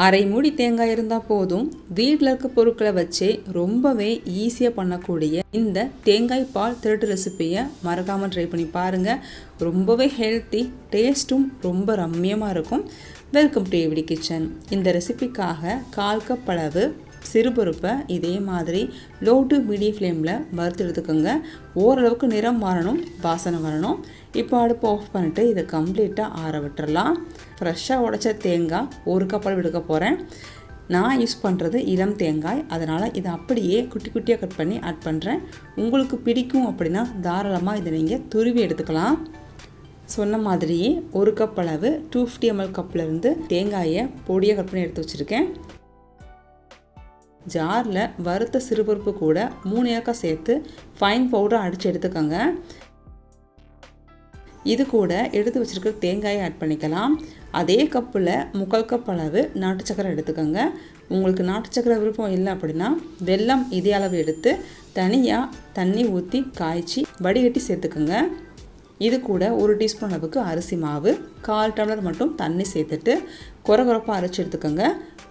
அரை மூடி தேங்காய் இருந்தால் போதும். வீட்டில் இருக்க பொருட்களை வச்சே ரொம்பவே ஈஸியாக பண்ணக்கூடிய இந்த தேங்காய் பால் திருட்டு ரெசிப்பியை மறக்காமல் ட்ரை பண்ணி பாருங்கள் ரொம்பவே ஹெல்த்தி டேஸ்ட்டும் ரொம்ப ரம்மியமாக இருக்கும். வெல்கம் டு எவ்ரி கிச்சன் இந்த ரெசிபிக்காக கால் கப் அளவு சிறுபருப்பை இதே மாதிரி லோ டு மீடியம் ஃப்ளேமில் வறுத்து எடுத்துக்கோங்க. ஓரளவுக்கு நிறம் மாறணும் வாசனை வரணும். இப்போ அடுப்பு ஆஃப் பண்ணிவிட்டு இதை கம்ப்ளீட்டாக ஆற விட்டுறலாம். ஃப்ரெஷ்ஷாக உடைச்ச தேங்காய் ஒரு கப்பல் எடுக்க போகிறேன் நான் யூஸ் பண்ணுறது இளம் தேங்காய். அதனால் இதை அப்படியே குட்டி குட்டியாக கட் பண்ணி ஆட் பண்ணுறேன் உங்களுக்கு பிடிக்கும் அப்படின்னா தாராளமாக இதை நீங்கள் துருவி எடுத்துக்கலாம். சொன்ன மாதிரியே ஒரு கப் அளவு டூ ஃபிஃப்டி எம்எல் கப்லேருந்து தேங்காயை பொடியாக கட் பண்ணி எடுத்து வச்சுருக்கேன். ஜாரில் வறுத்த சிறுபருப்பு கூட மூணு ஏக்கா சேர்த்து ஃபைன் பவுடர் அடித்து எடுத்துக்கோங்க. இது கூட எடுத்து வச்சுருக்க தேங்காயை ஆட் பண்ணிக்கலாம். அதே கப்பில் முக்கால் கப் அளவு நாட்டு சக்கரை எடுத்துக்கோங்க. உங்களுக்கு நாட்டு சக்கரை விருப்பம் இல்லை அப்படின்னா வெல்லம் இதே அளவு எடுத்து தனியாக தண்ணி ஊற்றி காய்ச்சி வடிகட்டி சேர்த்துக்கோங்க. இது கூட ஒரு டீஸ்பூன் அளவுக்கு அரிசி மாவு கால் டம்ளர் மட்டும் தண்ணி சேர்த்துட்டு குறை குறைப்பாக அரைச்சி எடுத்துக்கோங்க.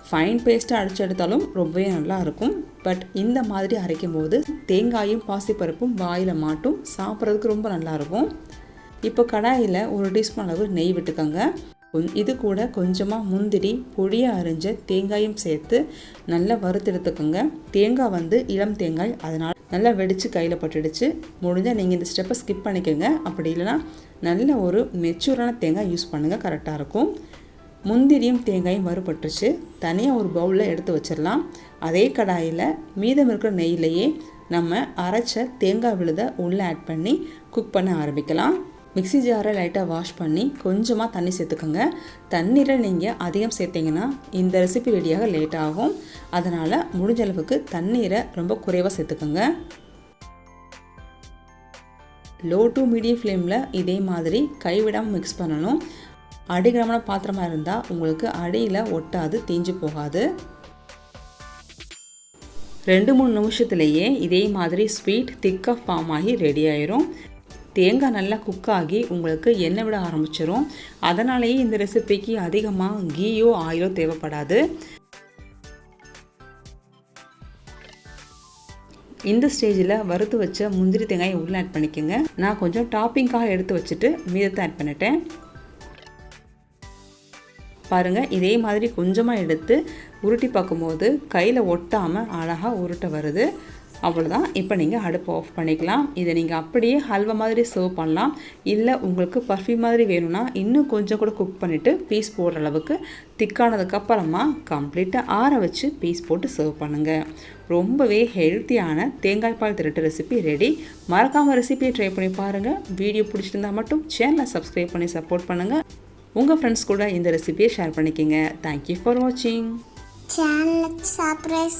ஃபைன் பேஸ்ட்டாக அரைச்சி எடுத்தாலும் ரொம்பவே நல்லா இருக்கும். பட் இந்த மாதிரி அரைக்கும் போது தேங்காயும் பாசிப்பருப்பும் வாயில் மாட்டும் சாப்பிட்றதுக்கு ரொம்ப நல்லாயிருக்கும் இப்போ கடாயில் ஒரு டீஸ்பூன் அளவு நெய் விட்டுக்கோங்க. இது கூட கொஞ்சமாக முந்திரி பொடியை அரிஞ்ச தேங்காயும் சேர்த்து நல்லா வறுத்தெடுத்துக்கோங்க தேங்காய் வந்து இளம் தேங்காய் அதனால் நல்லா வெடித்து கையில் பட்டுடுச்சு. முடிஞ்சால் நீங்கள் இந்த ஸ்டெப்பை ஸ்கிப் பண்ணிக்கோங்க. அப்படி இல்லைனா நல்ல ஒரு மெச்சூரான தேங்காய் யூஸ் பண்ணுங்கள் கரெக்டாக இருக்கும். முந்திரியும் தேங்காயும் வறுபட்டுருச்சு. தனியாக ஒரு பவுலில் எடுத்து வச்சிடலாம். அதே கடாயில் மீதம் இருக்கிற நெய்யிலையே நம்ம அரைச்ச தேங்காய் விழுதை உள்ளே ஆட் பண்ணி குக் பண்ண ஆரம்பிக்கலாம். மிக்சி ஜாரை லைட்டாக வாஷ் பண்ணி கொஞ்சமாக தண்ணி சேர்த்துக்கோங்க. தண்ணீரை நீங்கள் அதிகம் சேர்த்திங்கன்னா இந்த ரெசிபி ரெடியாக லேட் ஆகும். அதனால் முடிஞ்ச அளவுக்கு தண்ணீரை ரொம்ப குறைவாக சேர்த்துக்கோங்க. லோ டு மீடியம் ஃப்ளேமில் இதே மாதிரி கைவிடாமல் மிக்ஸ் பண்ணணும். அடிகிரமான பாத்திரமாக இருந்தால் உங்களுக்கு அடியில் ஒட்டாது தீஞ்சு போகாது. ரெண்டு மூணு நிமிஷத்துலேயே இதே மாதிரி ஸ்வீட் திக்காக ஃபார்ம் ஆகி ரெடி ஆயிரும். தேங்காய் நல்லா குக் ஆகி உங்களுக்கு எண்ணெய் விட ஆரம்பிச்சிரும். அதனாலேயே இந்த ரெசிபிக்கு அதிகமாக கீயோ ஆயிலோ தேவைப்படாது. இந்த ஸ்டேஜில் வறுத்து வச்ச முந்திரி தேங்காயை உள்ளே ஆட் பண்ணிக்கோங்க. நான் கொஞ்சம் டாப்பிங்காக எடுத்து வச்சுட்டு மீதத்தை ஆட் பண்ணிட்டேன். பாருங்கள் இதே மாதிரி கொஞ்சமாக எடுத்து உருட்டி பார்க்கும்போது கையில் ஒட்டாமல் அழகாக உருட்ட வருது. அவ்வளோதான் இப்போ நீங்கள் அடுப்பு ஆஃப் பண்ணிக்கலாம். இதை நீங்கள் அப்படியே ஹல்வா மாதிரி சர்வ் பண்ணலாம். இல்லை உங்களுக்கு பர்ஃப்யூம் மாதிரி வேணும்னா இன்னும் கொஞ்சம் கூட குக் பண்ணிவிட்டு பீஸ் போடுற அளவுக்கு திக்கானதுக்கப்புறமா கம்ப்ளீட்டாக ஆற வச்சு பீஸ் போட்டு சர்வ் பண்ணுங்கள் ரொம்பவே ஹெல்த்தியான தேங்காய் பால் திருட்டு ரெசிபி ரெடி மறக்காமல் ரெசிபியை ட்ரை பண்ணி பாருங்கள் வீடியோ பிடிச்சிருந்தா மட்டும் சேனலை சப்ஸ்கிரைப் பண்ணி சப்போர்ட் பண்ணுங்கள் உங்கள் ஃப்ரெண்ட்ஸ் கூட இந்த ரெசிபியை ஷேர் பண்ணிக்கிங்க. தேங்க்யூ ஃபார் வாட்சிங் சேனலுக்கு சப்ரைஸ்